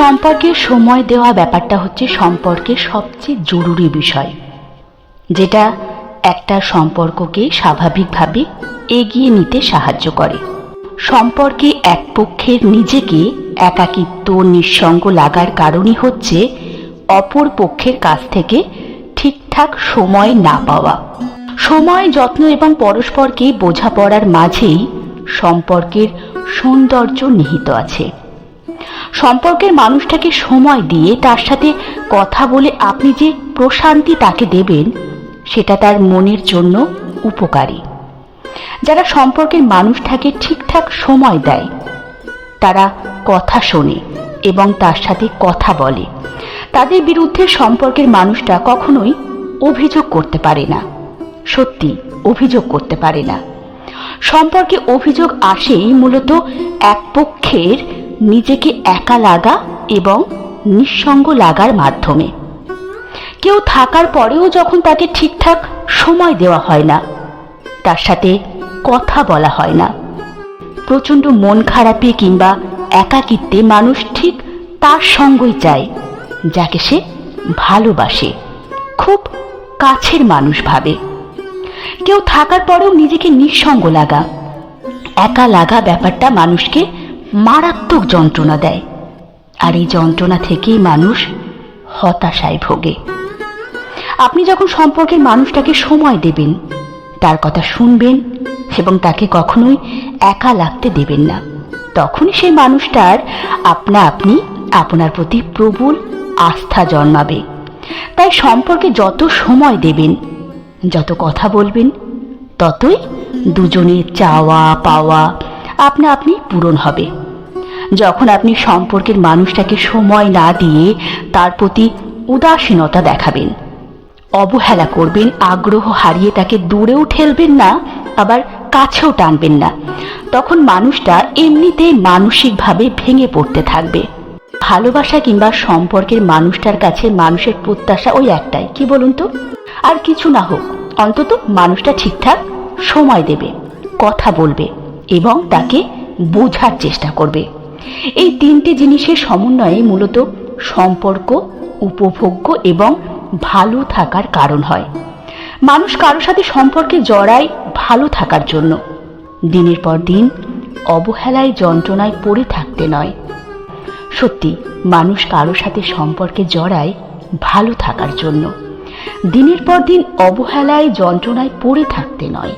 সম্পর্কে সময় দেওয়া ব্যাপারটা হচ্ছে সম্পর্কের সবচেয়ে জরুরি বিষয়, যেটা একটা সম্পর্ককে স্বাভাবিকভাবে এগিয়ে নিতে সাহায্য করে। সম্পর্কে এক পক্ষের নিজেকে একাকিত্ব, নিঃসঙ্গ লাগার কারণই হচ্ছে অপর পক্ষের কাছ থেকে ঠিকঠাক সময় না পাওয়া। সময়, যত্ন এবং পরস্পরকে বোঝাপড়ার মাঝেই সম্পর্কের সৌন্দর্য নিহিত আছে। সম্পর্কের মানুষটাকে সময় দিয়ে তার সাথে কথা বলে আপনি যে প্রশান্তি তাকে দেবেন, সেটা তার মনের জন্য উপকারী। যারা সম্পর্কের মানুষটাকে ঠিকঠাক সময় দেয়, তারা কথা শোনে এবং তার সাথে কথা বলে। তাদের বিরুদ্ধে সম্পর্কের মানুষটা কখনোই অভিযোগ করতে পারে না। সত্যি, অভিযোগ করতে পারে না। সম্পর্কে অভিযোগ আসেই মূলত এক পক্ষের নিজেকে একা লাগা এবং নিঃসঙ্গ লাগার মাধ্যমে। কেউ থাকার পরেও যখন তাকে ঠিকঠাক সময় দেওয়া হয় না, তার সাথে কথা বলা হয় না। প্রচণ্ড মন খারাপে কিংবা একাকিত্বে মানুষ ঠিক তার সঙ্গই চায়, যাকে সে ভালোবাসে, খুব কাছের মানুষ ভাবে। কেউ থাকার পরেও নিজেকে নিঃসঙ্গ লাগা, একা লাগা ব্যাপারটা মানুষকে মারাত্মক যন্ত্রণা দেয়। আর এই যন্ত্রণা থেকেই মানুষ হতাশায় ভোগে। আপনি যখন সম্পর্কের মানুষটাকে সময় দেবেন, তার কথা শুনবেন এবং তাকে কখনোই একা লাগতে দেবেন না, তখনই সেই মানুষটার আপনা আপনি আপনার প্রতি প্রবল আস্থা জন্মাবে। তাই সম্পর্কে যত সময় দেবেন, যত কথা বলবেন, ততই দুজনের চাওয়া পাওয়া আপনা আপনি পূরণ হবে। যখন আপনি সম্পর্কের মানুষটাকে সময় না দিয়ে তার প্রতি উদাসীনতা দেখাবেন, অবহেলা করবেন, আগ্রহ হারিয়ে তাকে দূরেও ঠেলবেন না, আবার কাছেও টানবেন না, তখন মানুষটা এমনিতেই মানসিকভাবে ভেঙে পড়তে থাকবে। ভালোবাসা কিংবা সম্পর্কের মানুষটার কাছে মানুষের প্রত্যাশা ওই একটাই, কি বলুন তো? আর কিছু না হোক, অন্তত মানুষটা ঠিকঠাক সময় দেবে, কথা বলবে এবং তাকে বোঝার চেষ্টা করবে। এই তিনটে জিনিসের সমন্বয়ে মূলত সম্পর্ক, উপভোগ্য এবং ভালো থাকার কারণ হয়। মানুষ কারোর সাথে সম্পর্কে জড়ায় ভালো থাকার জন্য। দিনের পর দিন অবহেলায়, যন্ত্রণায় পড়ে থাকতে নয়। সত্যি, মানুষ কারোর সাথে সম্পর্কে জড়ায় ভালো থাকার জন্য। দিনের পর দিন অবহেলায়, যন্ত্রণায় পড়ে থাকতে নয়।